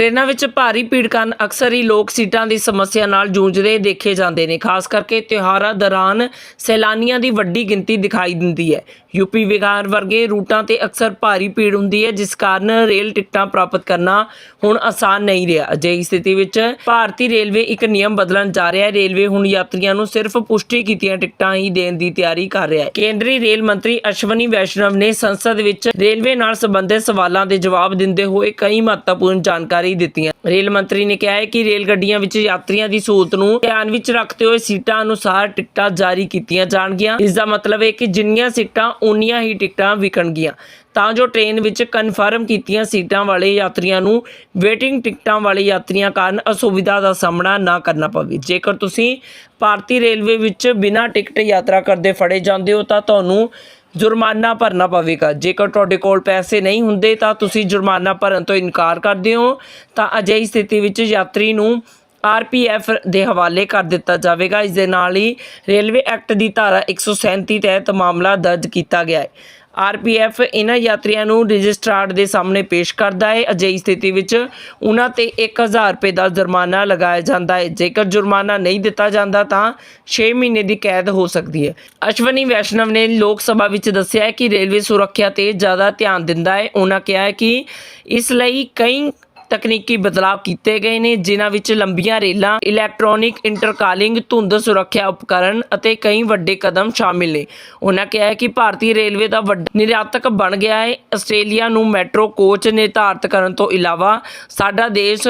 ਟ੍ਰੇਨਾਂ ਵਿੱਚ ਭਾਰੀ ਭੀੜ ਕਾਰਨ ਅਕਸਰ ਹੀ ਲੋਕ ਸੀਟਾਂ ਦੀ ਸਮੱਸਿਆ ਨਾਲ ਜੂਝਦੇ ਦੇਖੇ ਜਾਂਦੇ ਨੇ। ਖਾਸ ਕਰਕੇ ਤਿਉਹਾਰਾਂ ਦੌਰਾਨ ਸੈਲਾਨੀਆਂ ਦੀ ਵੱਡੀ ਗਿਣਤੀ ਦਿਖਾਈ ਦਿੰਦੀ ਹੈ। ਯੂਪੀ ਬਿਹਾਰ ਵਰਗੇ ਰੂਟਾਂ ਤੇ ਅਕਸਰ ਭਾਰੀ ਭੀੜ ਹੁੰਦੀ ਹੈ, ਜਿਸ ਕਾਰਨ ਰੇਲ ਟਿਕਟਾਂ ਪ੍ਰਾਪਤ ਕਰਨਾ ਹੁਣ ਆਸਾਨ ਨਹੀਂ ਰਿਹਾ। ਅਜਿਹੀ ਸਥਿਤੀ ਵਿੱਚ ਭਾਰਤੀ ਰੇਲਵੇ ਇੱਕ ਨਿਯਮ ਬਦਲਣ ਜਾ ਰਿਹਾ ਹੈ। ਰੇਲਵੇ ਹੁਣ ਯਾਤਰੀਆਂ ਨੂੰ ਸਿਰਫ ਪੁਸ਼ਟੀ ਕੀਤੀਆਂ ਟਿਕਟਾਂ ਹੀ ਦੇਣ ਦੀ ਤਿਆਰੀ ਕਰ ਰਿਹਾ ਹੈ। ਕੇਂਦਰੀ ਰੇਲ ਮੰਤਰੀ ਅਸ਼ਵਨੀ ਵੈਸ਼ਨਵ ਨੇ ਸੰਸਦ ਵਿੱਚ ਰੇਲਵੇ ਨਾਲ ਸੰਬੰਧਿਤ ਸਵਾਲਾਂ ਦੇ ਜਵਾਬ ਦਿੰਦੇ ਹੋਏ ਕਈ ਮਹੱਤਵਪੂਰਨ ਜਾਣਕਾਰੀ ਦਿੱਤੀਆਂ। ਰੇਲ ਮੰਤਰੀ ਨੇ ਕਿਹਾ ਹੈ ਕਿ ਰੇਲ ਗੱਡੀਆਂ ਵਿੱਚ ਯਾਤਰੀਆਂ ਦੀ ਸਹੂਲਤ ਨੂੰ ਧਿਆਨ ਵਿੱਚ ਰੱਖਦੇ ਹੋਏ ਸੀਟਾਂ ਅਨੁਸਾਰ ਟਿਕਟਾਂ ਜਾਰੀ ਕੀਤੀਆਂ ਜਾਣਗੀਆਂ। ਇਸ ਦਾ ਮਤਲਬ ਹੈ ਕਿ ਜਿੰਨੀਆਂ ਸੀਟਾਂ ਉਨੀਆਂ ਹੀ ਟਿਕਟਾਂ ਵਿਕਣਗੀਆਂ। ਤਾਂ ਜੋ ਟ੍ਰੇਨ ਵਿੱਚ ਕਨਫਰਮ ਕੀਤੀਆਂ ਸੀਟਾਂ ਵਾਲੇ ਯਾਤਰੀਆਂ ਨੂੰ ਵੇਟਿੰਗ ਟਿਕਟਾਂ ਵਾਲੇ ਯਾਤਰੀਆਂ ਕਾਰਨ ਅਸੁਵਿਧਾ ਦਾ ਸਾਹਮਣਾ ਨਾ ਕਰਨਾ ਪਵੇ। ਜੇਕਰ ਤੁਸੀਂ ਭਾਰਤੀ ਰੇਲਵੇ ਵਿੱਚ ਬਿਨਾਂ ਟਿਕਟ ਯਾਤਰਾ ਕਰਦੇ ਫੜੇ ਜਾਂਦੇ ਹੋ ਤਾਂ ਤੁਹਾਨੂੰ ਜੁਰਮਾਨਾ ਭਰਨਾ ਪਵੇਗਾ। ਜੇਕਰ ਤੁਹਾਡੇ ਕੋਲ ਪੈਸੇ ਨਹੀਂ ਹੁੰਦੇ ਤਾਂ ਤੁਸੀਂ ਜੁਰਮਾਨਾ ਭਰਨ ਤੋਂ ਇਨਕਾਰ ਕਰਦੇ ਹੋ। ਤਾਂ ਅਜਿਹੀ ਸਥਿਤੀ ਵਿੱਚ ਯਾਤਰੀ ਨੂੰ ਆਰਪੀਐਫ ਦੇ ਹਵਾਲੇ ਕਰ ਦਿੱਤਾ ਜਾਵੇਗਾ। ਇਸ ਦੇ ਨਾਲ ਹੀ ਰੇਲਵੇ ਐਕਟ ਦੀ ਧਾਰਾ 137 ਤਹਿਤ ਮਾਮਲਾ ਦਰਜ ਕੀਤਾ ਗਿਆ ਹੈ। ਆਰਪੀਐਫ ਇਹਨਾਂ ਯਾਤਰੀਆਂ ਨੂੰ ਰਜਿਸਟਰਾਰ ਦੇ ਸਾਹਮਣੇ ਪੇਸ਼ ਕਰਦਾ ਹੈ। ਅਜਿਹੀ ਸਥਿਤੀ ਵਿੱਚ ਉਹਨਾਂ ਤੇ 1000 ਰੁਪਏ ਦਾ ਜੁਰਮਾਨਾ ਲਗਾਇਆ ਜਾਂਦਾ ਹੈ। ਜੇਕਰ ਜੁਰਮਾਨਾ ਨਹੀਂ ਦਿੱਤਾ ਜਾਂਦਾ ਤਾਂ 6 ਮਹੀਨੇ ਦੀ ਕੈਦ ਹੋ ਸਕਦੀ ਹੈ। ਅਸ਼ਵਨੀ ਵੈਸ਼ਨਵ ਨੇ ਲੋਕ ਸਭਾ ਵਿੱਚ ਦੱਸਿਆ ਕਿ ਰੇਲਵੇ ਸੁਰੱਖਿਆ ਤੇ ਜ਼ਿਆਦਾ ਧਿਆਨ ਦਿੰਦਾ ਹੈ। ਉਹਨਾਂ ਕਿਹਾ ਹੈ ਕਿ ਇਸ ਲਈ ਕਈ ਤਕਨੀਕੀ ਬਦਲਾਅ ਕੀਤੇ ਗਏ ਨੇ, ਜਿਨ੍ਹਾਂ ਵਿੱਚ ਲੰਬੀਆਂ ਰੇਲਾਂ ਇਲੈਕਟ੍ਰੋਨਿਕ ਇੰਟਰਕਾਲਿੰਗ ਧੁੰਦ ਸੁਰੱਖਿਆ ਉਪਕਰਨ ਅਤੇ ਕਈ ਵੱਡੇ ਕਦਮ ਸ਼ਾਮਿਲ ਨੇ। ਉਹਨਾਂ ਕਿਹਾ ਕਿ ਭਾਰਤੀ ਰੇਲਵੇ ਦਾ ਵੱਡਾ ਨਿਰਯਾਤਕ ਬਣ ਗਿਆ ਹੈ। ਆਸਟ੍ਰੇਲੀਆ ਨੂੰ ਮੈਟਰੋ ਕੋਚ ਨਿਰਧਾਰਤ ਕਰਨ ਤੋਂ ਇਲਾਵਾ ਸਾਡਾ ਦੇਸ਼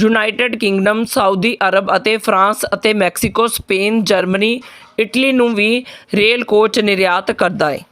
ਯੂਨਾਈਟਿਡ ਕਿੰਗਡਮ, ਸਾਊਦੀ ਅਰਬ ਅਤੇ ਫਰਾਂਸ ਅਤੇ ਮੈਕਸੀਕੋ, ਸਪੇਨ, ਜਰਮਨੀ, ਇਟਲੀ ਨੂੰ ਵੀ ਰੇਲ ਕੋਚ ਨਿਰਯਾਤ ਕਰਦਾ ਹੈ।